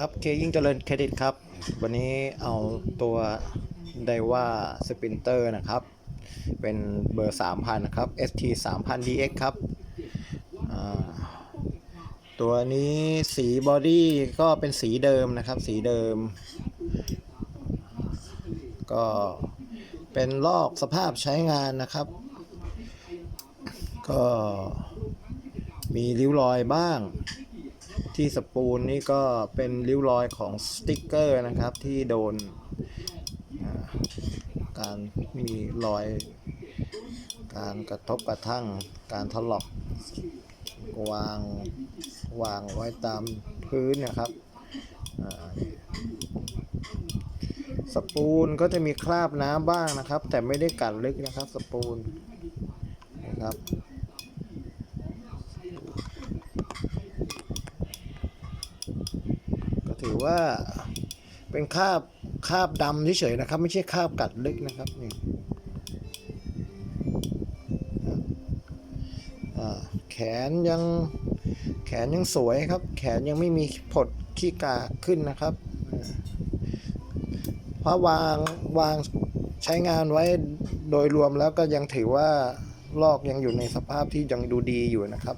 ครับเคยิ่งเจริญเครดิตครับ วันนี้เอาตัวไดว่าสปินเตอร์นะครับ เป็นเบอร์ 3,000 นะครับ ST 3,000 DX ครับ ตัวนี้สีบอดี้ก็เป็นสีเดิมนะครับ สีเดิม ก็เป็นลอกสภาพใช้งานนะครับ ก็มีริ้วรอยบ้าง ที่สปูลนี่ก็เป็นริ้วรอยของสติกเกอร์นะครับที่โดนการมีรอย การกระทบกระทั่งการถลอกวางวางไว้ตามพื้นนะครับสปูลก็จะมีคราบน้ำบ้างนะครับ แต่ไม่ได้กัดลึกนะครับสปูลนะครับ ถือว่าเป็นคาบคาบดำเฉยๆนะครับ ไม่ใช่คาบกัดลึกนะครับนี่แขนยังแขนยังสวยครับ แขนยังไม่มีผดขี้กาขึ้นนะครับเพราะวางวางใช้งานไว้โดยรวมแล้วก็ยังถือว่าลอกยังอยู่ในสภาพที่ยังดูดีอยู่นะครับ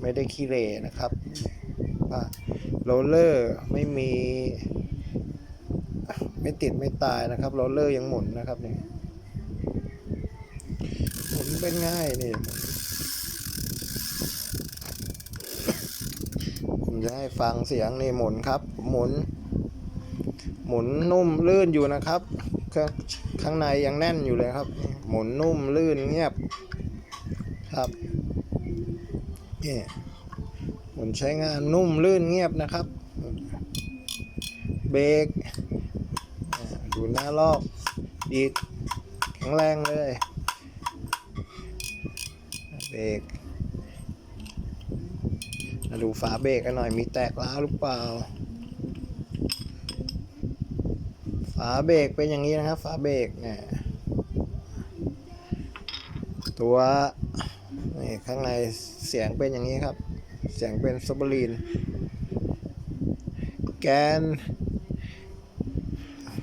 ไม่ได้ขี้เหร่นะครับ ว่าโรลเลอร์ไม่มี ไม่ติดไม่ตายนะครับโรลเลอร์ยังหมุนนะครับนี่หมุนเป็นง่ายนี่ผมจะให้ฟังเสียงนี่หมุนครับ หมุน หมุนนุ่มลื่นอยู่นะครับเครื่องข้างในยังแน่นอยู่เลยครับ หมุนนุ่มลื่นเงียบครับนี่ หมุนใช้งานนุ่มลื่นเงียบนะครับ เบรกดูหน้าลอกดีดแข็งแรงเลย เบรกมาดูฝาเบรกกันหน่อยมีแตกร้าหรือเปล่า ฝาเบรกเป็นอย่างนี้นะครับ ฝาเบรกเนี่ยตัวนี่ข้างในเสียงเป็นอย่างนี้ครับ เสียงเป็นซับบลีน แกน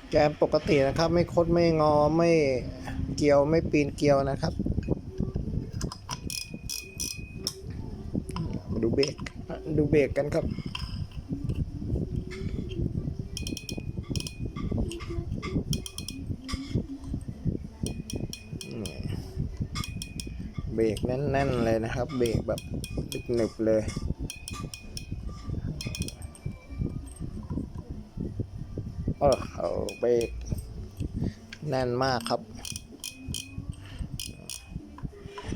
แกนปกตินะครับ ไม่คดไม่งอไม่เกลียวไม่ปีนเกลียวนะครับ มาดูเบรกดูเบรกกันครับ เบรกแน่นๆเลยนะครับ เบรกแบบหนึบเลย โอ้โหเบรกแน่นมากครับ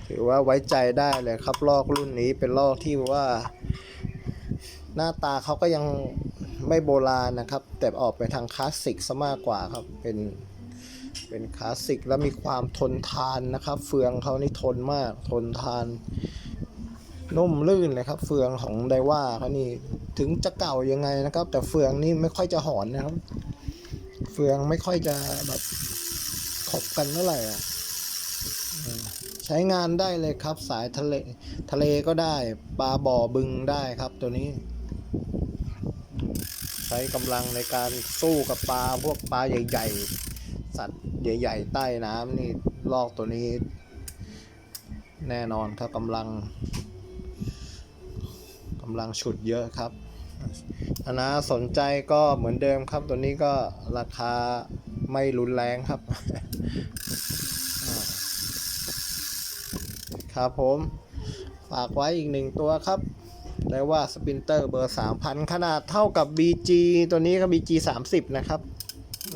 ถือว่าไว้ใจได้เลยครับลอกรุ่นนี้เป็นลอกที่ว่า หน้าตาเขาก็ยังไม่โบราณนะครับ แต่ออกไปทางคลาสสิกซะมากกว่าครับเป็น เป็นคลาสสิกแล้วมีความทนทานนะครับ เฟืองเขานี่ทนมาก ทนทาน นุ่มลื่นเลยครับ เฟืองของไดว่าเขานี่ถึงจะเก่ายังไงนะครับ แต่เฟืองนี่ไม่ค่อยจะหอนนะครับ เฟืองไม่ค่อยจะแบบขบกันเท่าไหร่อะใช้งานได้เลยครับ สายทะเลทะเลก็ได้ปลาบ่อบึงได้ครับตัวนี้ ใช้กำลังในการสู้กับปลาพวกปลาใหญ่ ๆ สัตว์ใหญ่ๆใต้น้ำนี่ลอกตัวนี้ แน่นอนครับกำลังกำลังฉุดเยอะครับนะสนใจก็เหมือนเดิมครับ ตัวนี้ก็ราคาไม่รุนแรงครับ ครับผม ฝากไว้อีกหนึ่งตัวครับได้ว่าสปินเตอร์เบอร์ 3,000 ขนาดเท่ากับ BG ตัวนี้ก็ BG 30 นะครับอ